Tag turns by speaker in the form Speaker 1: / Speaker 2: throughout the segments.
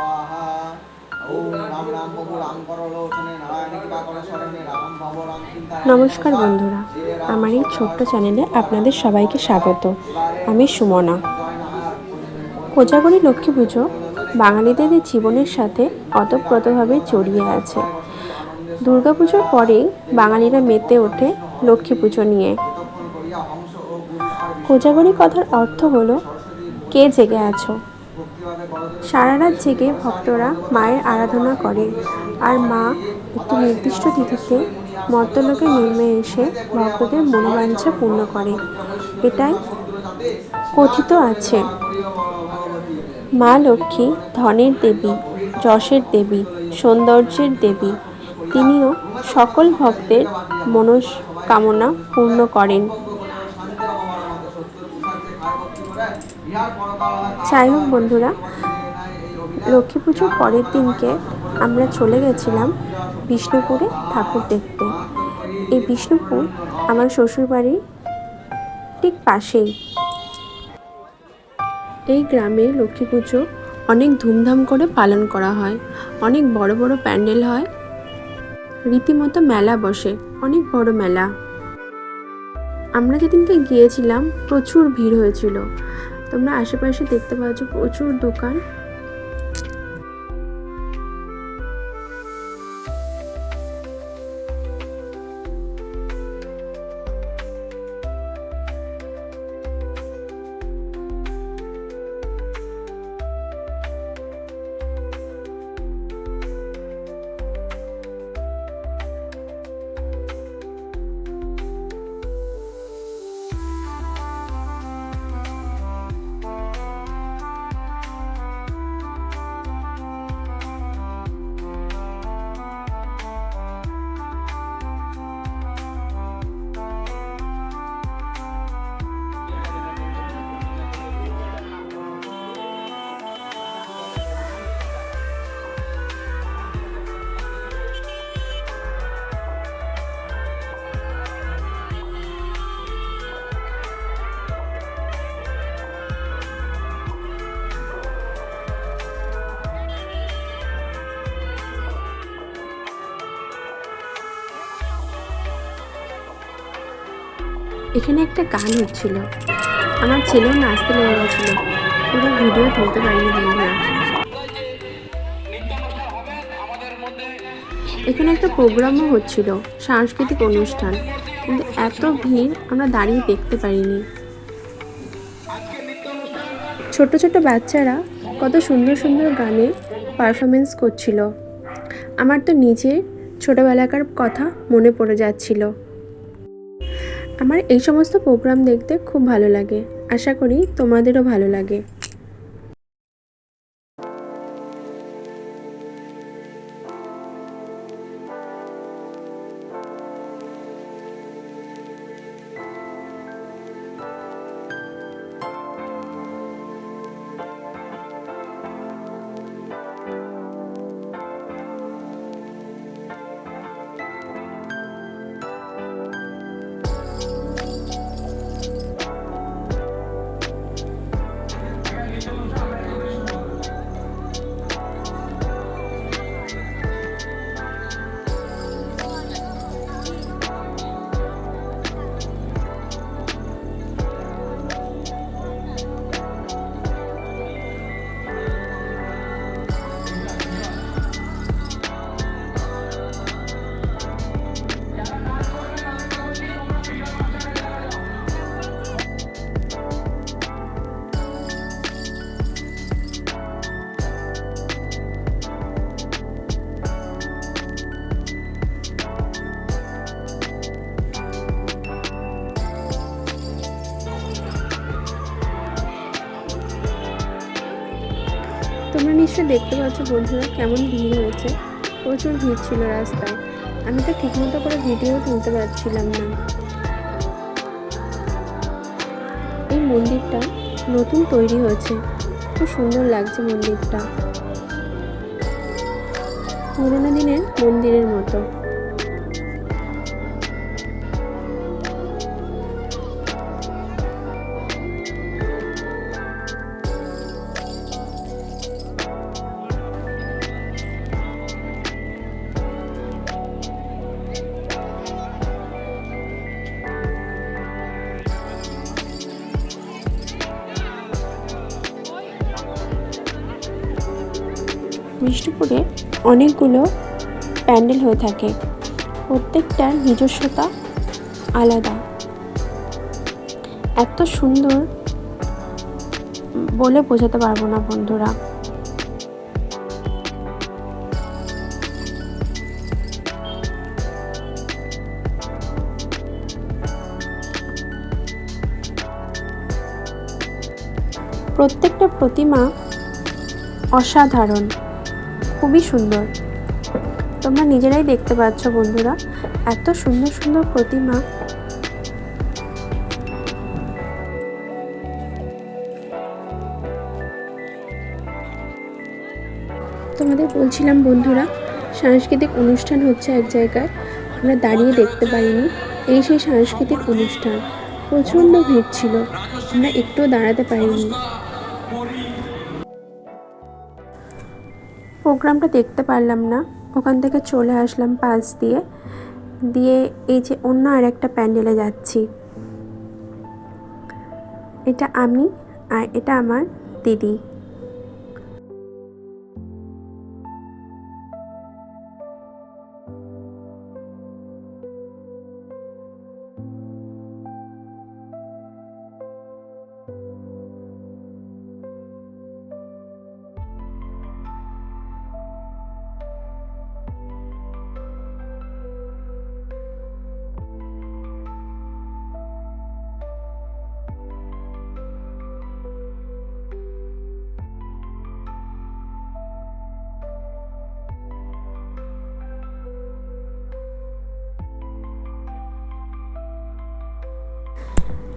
Speaker 1: स्वाहा ॐ राम राम प्रभु राम करलोचने नारायण কৃপাকর শরণে রাম ভব রাম চিন্তায়
Speaker 2: নমস্কার বন্ধুরা আমার এই ছোট্ট চ্যানেলে আপনাদের সবাইকে স্বাগত আমি সুমনা কোজাগরী লক্ষ্মী পুজো বাঙালিদের জীবনের সাথে অতপ্রতভাবে জড়িয়ে আছে দুর্গাপুজোর পরেই বাঙালিরা মেতে ওঠে লক্ষ্মী পুজো নিয়ে কোজাগরী কথার অর্থ হলো কে জেগে আছো সারা রাত জেগে ভক্তরা মায়ের আরাধনা করে আর মা একটি নির্দিষ্ট তিথিতে মর্তলোকে নেমে এসে ভক্তদের মনোবাঞ্ছা পূর্ণ করে। এটাই কথিত আছে। মা লক্ষ্মী ধনের দেবী, যশের দেবী, সৌন্দর্যের দেবী, তিনিও সকল ভক্তের মনস্কামনা পূর্ণ করেন। যাই হোক বন্ধুরা, লক্ষ্মী পুজোর পরের দিনকে আমরা চলে গেছিলাম বিষ্ণুপুরে ঠাকুর দেখতে। এই বিষ্ণুপুর আমার শ্বশুরবাড়ির ঠিক পাশেই। এই গ্রামে লক্ষ্মী পুজো অনেক ধুমধাম করে পালন করা হয়, অনেক বড় বড় প্যান্ডেল হয়। রীতিমতো মেলা বসে, অনেক বড় মেলা। আমরা যেদিনকে গিয়েছিলাম প্রচুর ভিড় হয়েছিল। তোমরা আশেপাশে দেখতে পাচ্ছ প্রচুর দোকান। এখানে একটা গান হচ্ছিল। আমার ছেলেও নাচতে লেগে গেছিল। পুরো ভিডিও তুলতে পারিনি বন্ধুরা। এখানে একটা প্রোগ্রামও হচ্ছিল, সাংস্কৃতিক অনুষ্ঠান। কিন্তু এত ভিড় আমরা দাঁড়িয়ে দেখতে পারিনি। ছোট ছোট বাচ্চারা কত সুন্দর সুন্দর গানে পারফরমেন্স করছিল। আমার তো নিজের ছোটোবেলাকার কথা মনে পড়ে যাচ্ছিল। আমার এই সমস্ত প্রোগ্রাম দেখতে খুব ভালো লাগে। আশা করি তোমাদেরও ভালো লাগে। তোমরা নিশ্চয়ই দেখতে পাচ্ছ বন্ধুরা কেমন ভিড় হয়েছে। প্রচুর ভিড় ছিল রাস্তায়। আমি তো ঠিকমতো করে ভিডিও তুলতে পারছিলাম না। এই মন্দিরটা নতুন তৈরি হয়েছে। খুব সুন্দর লাগছে মন্দিরটা। পুরোনো দিনের মন্দিরের মতো। বিষ্ণুপুরে অনেকগুলো প্যান্ডেল হয়ে থাকে। প্রত্যেকটার নিজস্বতা আলাদা। এত সুন্দর বলে বোঝাতে পারব না বন্ধুরা। প্রত্যেকটা প্রতিমা অসাধারণ। খুবই সুন্দর। তোমরা নিজেরাই দেখতে পাচ্ছ বন্ধুরা, এত সুন্দর সুন্দর প্রতিমা। তোমাদের বলছিলাম বন্ধুরা, সাংস্কৃতিক অনুষ্ঠান হচ্ছে এক জায়গায়, আমরা দাঁড়িয়ে দেখতে পারিনি এই সেই সাংস্কৃতিক অনুষ্ঠান, প্রচণ্ড ভিড় ছিল, আমরা একটুও দাঁড়াতে পারিনি। প্রোগ্রামটা দেখতে পারলাম না। ওখান থেকে চলে আসলাম পাশ দিয়ে। দিয়ে এই যে অন্য আর একটা প্যান্ডেলে যাচ্ছি। এটা আমি আর এটা আমার দিদি।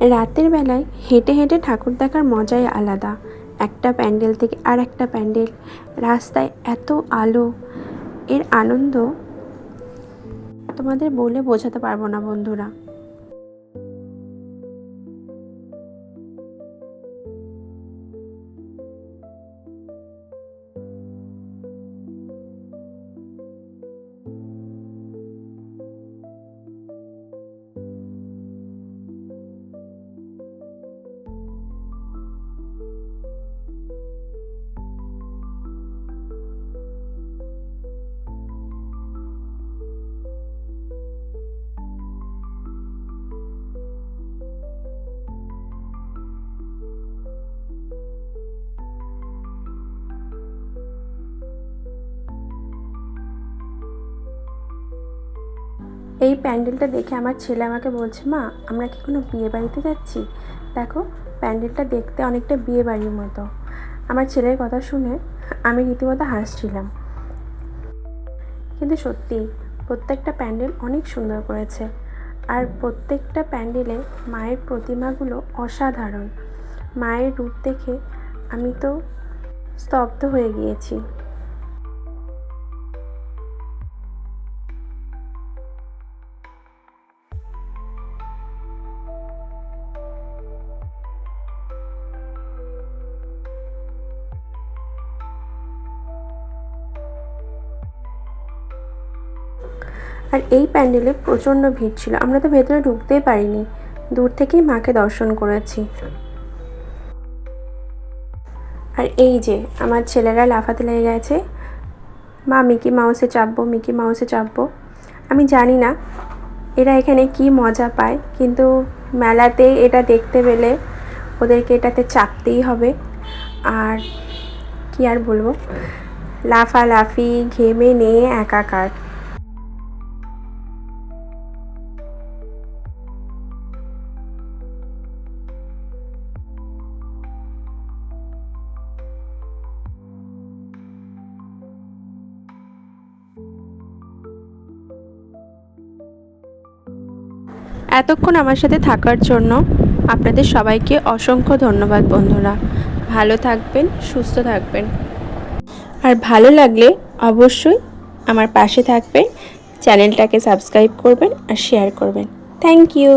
Speaker 2: রাতের বেলায় হেঁটে হেঁটে ঠাকুর দেখার মজাই আলাদা। একটা প্যান্ডেল থেকে আর একটা প্যান্ডেল। রাস্তায় এত আলো। এর আনন্দ তোমাদের বলে বোঝাতে পারব না বন্ধুরা। এই প্যান্ডেলটা দেখে আমার ছেলে আমাকে বলছে, মা, আমরা কি কোনো বিয়ে বাড়িতে যাচ্ছি? দেখো, প্যান্ডেলটা দেখতে অনেকটা বিয়ে বাড়ির মতো। আমার ছেলের কথা শুনে আমি রীতিমতো হাসছিলাম। কিন্তু সত্যি, প্রত্যেকটা প্যান্ডেল অনেক সুন্দর করেছে। আর প্রত্যেকটা প্যান্ডেলে মায়ের প্রতিমাগুলো অসাধারণ। মায়ের রূপ দেখে আমি তো স্তব্ধ হয়ে গিয়েছি। আর এই প্যান্ডেলে প্রচণ্ড ভিড় ছিল। আমরা তো ভেতরে ঢুকতেই পারিনি। দূর থেকেই মাকে দর্শন করেছি। আর এই যে, আমার ছেলেরা লাফাতে লেগে গেছে। মা, মিকি মাউসে চাপবো, মিকি মাউসে চাপবো। আমি জানি না এরা এখানে কি মজা পায়, কিন্তু মেলাতে এটা দেখতে পেলে ওদেরকে এটাতে চাপতেই হবে। আর কি আর বলব? লাফালাফি, ঘেমে নিয়ে, একাকার। এতক্ষণ আমার সাথে থাকার জন্য আপনাদের সবাইকে অসংখ্য ধন্যবাদ, বন্ধুরা। ভালো থাকবেন, সুস্থ থাকবেন। আর ভালো লাগলে অবশ্যই আমার পাশে থাকবেন, চ্যানেলটাকে সাবস্ক্রাইব করবেন আর শেয়ার করবেন। Thank you.